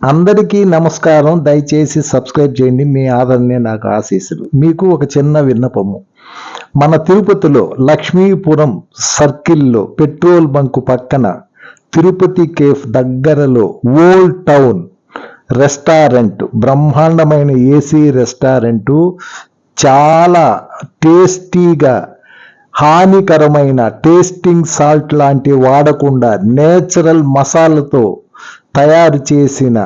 అందరికీ నమస్కారం. దయచేసి సబ్స్క్రైబ్ చేయండి. మీ ఆదరణే నాకు ఆశీస్సులు. మీకు ఒక చిన్న విన్నపము. మన తిరుపతిలో లక్ష్మీపురం సర్కిల్లో పెట్రోల్ బంకు పక్కన తిరుపతి కేఫ్ దగ్గరలో ఓల్డ్ టౌన్ రెస్టారెంట్ బ్రహ్మాండమైన ఏసీ రెస్టారెంటు చాలా టేస్టీగా హానికరమైన టేస్టింగ్ సాల్ట్ లాంటివి వాడకుండా నేచురల్ మసాలాతో తయారు చేసిన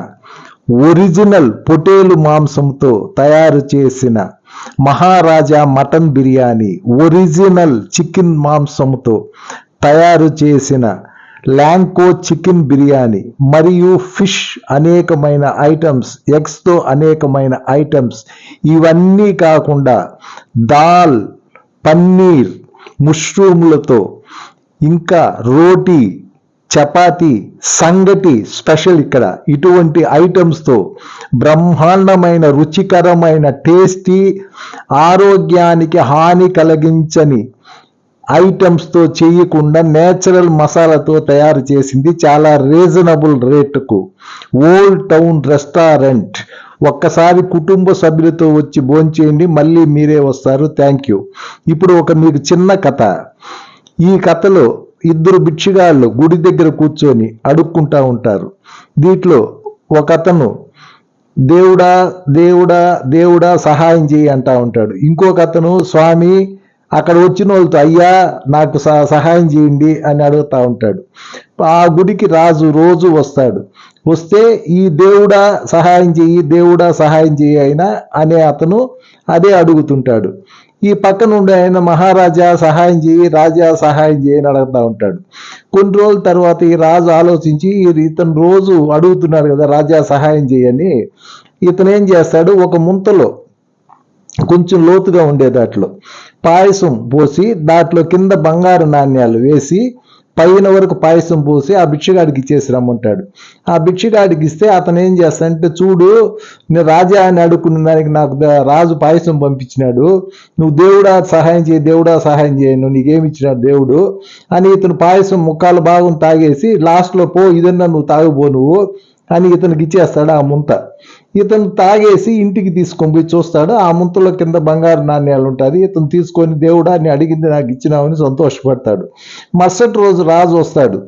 ఒరిజినల్ పొటేలు మాంసంతో తయారు చేసిన Maharaja mutton biryani original chicken మాంసంతో తయారు చేసిన ల్యాంకో చికెన్ బిర్యానీ మరియు ఫిష్ అనేకమైన ఐటమ్స్ ఎగ్స్తో అనేకమైన ఐటమ్స్. ఇవన్నీ కాకుండా దాల్ పన్నీర్ ముష్రూమ్లతో ఇంకా రోటీ చపాతి సంగటి స్పెషల్ ఇక్కడ. ఇటువంటి ఐటమ్స్తో బ్రహ్మాండమైన రుచికరమైన టేస్టీ ఆరోగ్యానికి హాని కలిగించని ఐటమ్స్తో చేయకుండా నేచురల్ మసాలాతో తయారు చేసింది చాలా రీజనబుల్ రేటుకు. Old town restaurant. ఒక్కసారి కుటుంబ సభ్యులతో వచ్చి భోంచేయండి మళ్ళీ మీరే వస్తారు. Thank you. ఇప్పుడు ఒక మీకు చిన్న కథ. ఈ కథలో ఇద్దరు బిక్షిగాళ్ళు గుడి దగ్గర కూర్చొని అడుక్కుంటా ఉంటారు. దీంట్లో ఒక అతను దేవుడా దేవుడా దేవుడా సహాయం చేయి అంటా ఉంటాడు. ఇంకొక అతను స్వామి అక్కడ వచ్చిన వాళ్ళతో అయ్యా నాకు సహాయం చేయండి అని అడుగుతూ ఉంటాడు. ఆ గుడికి రాజు రోజు వస్తాడు. వస్తే ఈ దేవుడా సహాయం చెయ్యి దేవుడా సహాయం చెయ్యి అయినా అనే అతను అదే అడుగుతుంటాడు. ఈ పక్కన ఉండే ఆయన మహారాజా సహాయం చేయి రాజా సహాయం చేయి అని ఉంటాడు. కొన్ని రోజుల తర్వాత ఈ రాజు ఆలోచించి ఇతను రోజు అడుగుతున్నాడు కదా రాజా సహాయం చేయని ఇతను ఏం చేస్తాడు ఒక ముంతలో కొంచెం లోతుగా ఉండే దాంట్లో పాయసం పోసి దాంట్లో కింద బంగారు నాణ్యాలు వేసి పైన వరకు పాయసం పోసి ఆ భిక్షగాడికి ఇచ్చేసి రమ్మంటాడు. ఆ భిక్షగాడికి ఇస్తే అతను ఏం చేస్తాడంటే చూడు నేను రాజా అని అడుక్కున్న దానికి నాకు రాజు పాయసం పంపించినాడు. నువ్వు దేవుడా సహాయం చేయి దేవుడా సహాయం చేయను నీకేమి ఇచ్చినాడు దేవుడు అని ఇతను పాయసం ముక్కాలు భాగం తాగేసి లాస్ట్లో పో ఇదన్నా నువ్వు తాగుపో నువ్వు అని ఇతనికి ఇచ్చేస్తాడు ఆ ముంత. ఇతను తాగేసి ఇంటికి తీసుకొని పోయి చూస్తాడు. ఆ ముంతలో కింద బంగారు నాణ్యాలు ఉంటుంది. ఇతను తీసుకొని దేవుడా అని అడిగింది నాకు ఇచ్చినావని సంతోషపడతాడు. మరుసటి రోజు రాజు వస్తాడు.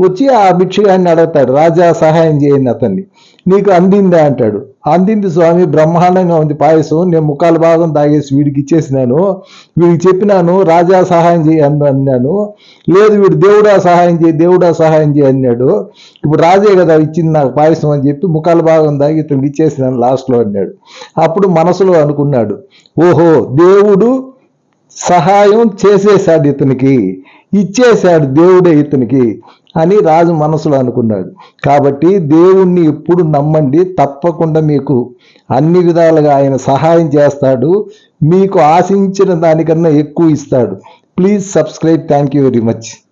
వచ్చి ఆ భిక్షగాన్ని అడుగుతాడు రాజా సహాయం చేయండి అతన్ని. నీకు అందిందా అంటాడు. అందింది స్వామి బ్రహ్మాండంగా ఉంది పాయసం నేను ముఖాల భాగం తాగేసి వీడికి ఇచ్చేసినాను. వీడికి చెప్పినాను రాజా సహాయం చేయి అన్నాను. లేదు వీడు దేవుడా సహాయం చేయి దేవుడా సహాయం చేయి అన్నాడు. ఇప్పుడు రాజే కదా ఇచ్చింది నాకు పాయసం అని చెప్పి ముఖాల భాగం తాగి ఇతనికి ఇచ్చేసినాను లాస్ట్లో అన్నాడు. అప్పుడు మనసులో అనుకున్నాడు. ఓహో దేవుడు సహాయం చేసేశాడు ఇతనికి. ఇచ్చేశాడు దేవుడే ఇతనికి అని రాజు మనసులో అనుకున్నాడు. కాబట్టి దేవుణ్ణి ఎప్పుడు నమ్మండి తప్పకుండా మీకు అన్ని విధాలుగా ఆయన సహాయం చేస్తాడు మీకు ఆశించిన దానికన్నా ఎక్కువ ఇస్తాడు. Please subscribe thank you very much